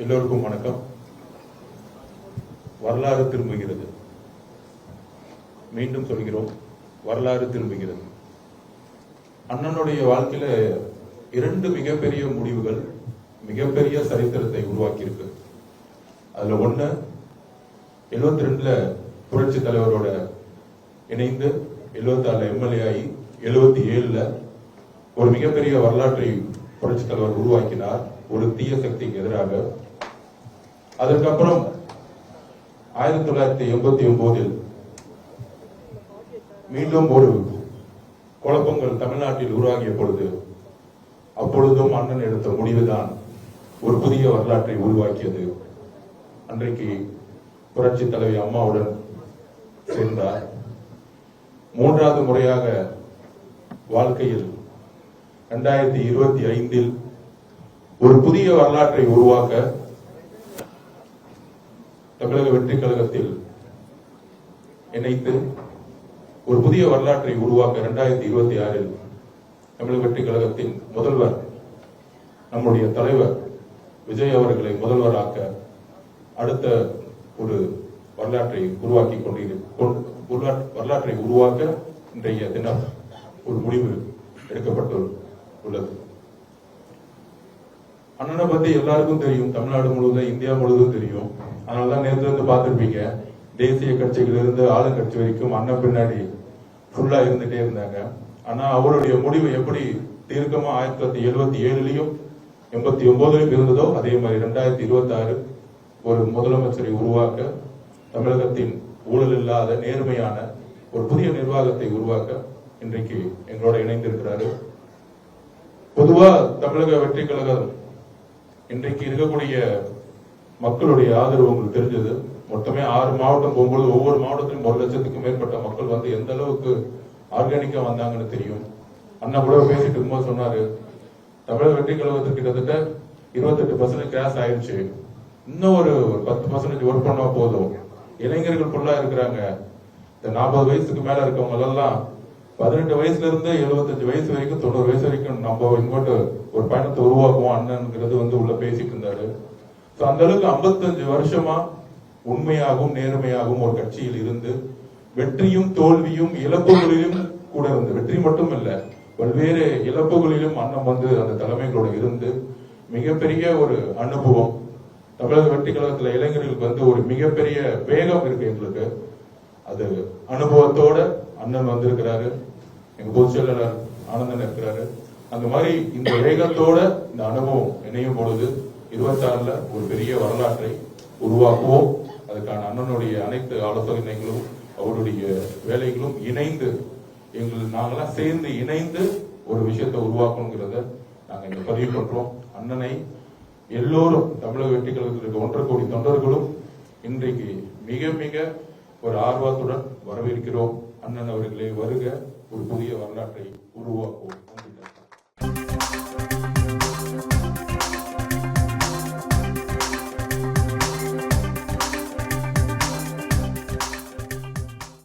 எல்லோருக்கும் வணக்கம். வரலாறு திரும்புகிறது. மீண்டும் சொல்கிறோம் வரலாறு திரும்புகிறது. அண்ணனுடைய வாழ்க்கையில இரண்டு மிகப்பெரிய முடிவுகள் மிகப்பெரிய சரித்திரத்தை உருவாக்கியிருக்கு. அதுல ஒண்ணு எழுபத்தி ரெண்டுல புரட்சி தலைவரோட இணைந்து எழுபத்தி ஆறுல எம்எல்ஏ ஆகி எழுபத்தி ஏழுல ஒரு மிகப்பெரிய வரலாற்றை புரட்சி தலைவர் உருவாக்கினார். ஒரு தீய சக்திக்கு எதிராக அதுக்கப்புறம் ஆயிரத்தி தொள்ளாயிரத்தி எண்பத்தி ஒன்பதில் மீண்டும் ஒரு குழப்பங்கள் தமிழ்நாட்டில் உருவாகிய பொழுது அப்பொழுதும் அண்ணன் எடுத்த முடிவுதான் ஒரு புதிய வரலாற்றை உருவாக்கியது. அன்றைக்கு புரட்சி தலைவி அம்மாவுடன் சேர்ந்தார். மூன்றாவது முறையாக வாழ்க்கையில் இரண்டாயிரத்தி இருபத்தி ஐந்தில் ஒரு புதிய வரலாற்றை உருவாக்க தமிழக வெற்றி கழகத்தில் இணைத்து ஒரு புதிய வரலாற்றை உருவாக்க இரண்டாயிரத்தி இருபத்தி ஆறில் தமிழக வெற்றி கழகத்தின் முதல்வர் நம்முடைய தலைவர் விஜய் அவர்களை முதல்வராக்க அடுத்த ஒரு வரலாற்றை உருவாக்கி கொண்டிரு வரலாற்றை உருவாக்க இன்றைய தினம் ஒரு முடிவு எடுக்கப்பட்டு உள்ளது அண்ணனை பத்தி எல்லாருக்கும் தெரியும் தமிழ்நாடு முழுவதும் இந்தியா முழுவதும் தெரியும். அதனாலதான் நேற்று வந்து பார்த்திருப்பீங்க தேசிய கட்சிகளிலிருந்து ஆளுங்கட்சி வரைக்கும் அண்ணன் பின்னாடி ஃபுல்லா இருந்துட்டே இருந்தாங்க. ஆனா அவருடைய முடிவு எப்படி தீர்க்கமா ஆயிரத்தி தொள்ளாயிரத்தி எழுபத்தி ஏழுலயும் எண்பத்தி ஒன்பதுலயும் இருந்ததோ அதே மாதிரி ரெண்டாயிரத்தி இருபத்தி ஆறு ஒரு முதலமைச்சரை உருவாக்க தமிழகத்தின் ஊழல் இல்லாத நேர்மையான ஒரு புதிய நிர்வாகத்தை உருவாக்க இன்றைக்கு எங்களோட இணைந்திருக்கிறாரு. பொதுவா தமிழக வெற்றி கழகம் இன்றைக்கு இருக்கக்கூடிய மக்களுடைய ஆதரவு உங்களுக்கு தெரிஞ்சது. மொத்தமே ஆறு மாவட்டம் போகும்போது ஒவ்வொரு மாவட்டத்திலும் ஒரு லட்சத்துக்கும் மேற்பட்ட மக்கள் வந்து எந்த அளவுக்கு ஆர்கானிக்கா வந்தாங்கன்னு தெரியும். அண்ணா கூட பேசிட்டு இருக்கும்போது சொன்னாரு தமிழக வெற்றி கழகத்துக்கு கிட்டத்தட்ட இருபத்தெட்டு பர்சன்டேஜ் கிராஸ் ஆயிடுச்சு. இன்னும் ஒரு ஒரு பத்து பர்சன்டேஜ் ஒர்க் பண்ணா போதும். இளைஞர்கள் ஃபுல்லா இருக்கிறாங்க. இந்த நாற்பது வயசுக்கு மேல இருக்கவங்க எல்லாம் பதினெட்டு வயசுல இருந்து எழுபத்தஞ்சு வயசு வரைக்கும் தொண்ணூறு வயசு வரைக்கும் நம்ம இங்கோட்டு ஒரு பயணத்தை உருவாக்குவோம் அண்ணன்ங்கிறது வந்து உள்ள பேசிட்டு இருந்தாரு. So, அந்த அளவுக்கு 55 வருஷமா உண்மையாகவும் நேர்மையாகவும் ஒரு கட்சியில் இருந்து வெற்றியும் தோல்வியும் இழப்புகளிலும் கூட இருந்து வெற்றி மட்டும் இல்ல பல்வேறு இழப்புகளிலும் அண்ணன் வந்து அந்த தலைமைகளோட இருந்து மிகப்பெரிய ஒரு அனுபவம். தமிழக வெற்றி கழகத்துல இளைஞர்களுக்கு வந்து ஒரு மிகப்பெரிய வேகம் இருக்கு எங்களுக்கு. அது அனுபவத்தோட அண்ணன் வந்திருக்கிறாரு எங்க பொதுச் செயலாளர் ஆனந்தன் இருக்கிறாரு. அந்த மாதிரி இந்த வேகத்தோட இந்த அனுபவம் இணையும் பொழுது இருபத்தாறுல ஒரு பெரிய வரலாற்றை உருவாக்குவோம். அதுக்கான அண்ணனுடைய அனைத்து ஆலோசனைகளும் அவருடைய வேலைகளும் இணைந்து எங்கள் நாங்களாம் சேர்ந்து இணைந்து ஒரு விஷயத்தை உருவாக்கணுங்கிறத நாங்கள் இங்க பதிவு பண்றோம். அண்ணனை எல்லோரும் தமிழக வெற்றி கழகத்தில் இருக்க ஒன்றரை கோடி தொண்டர்களும் இன்றைக்கு மிக மிக ஒரு ஆர்வத்துடன் வரவேற்கிறோம். அண்ணன் அவர்களே வருக ஒரு புதிய வரலாற்றை உருவாக்குவோம்.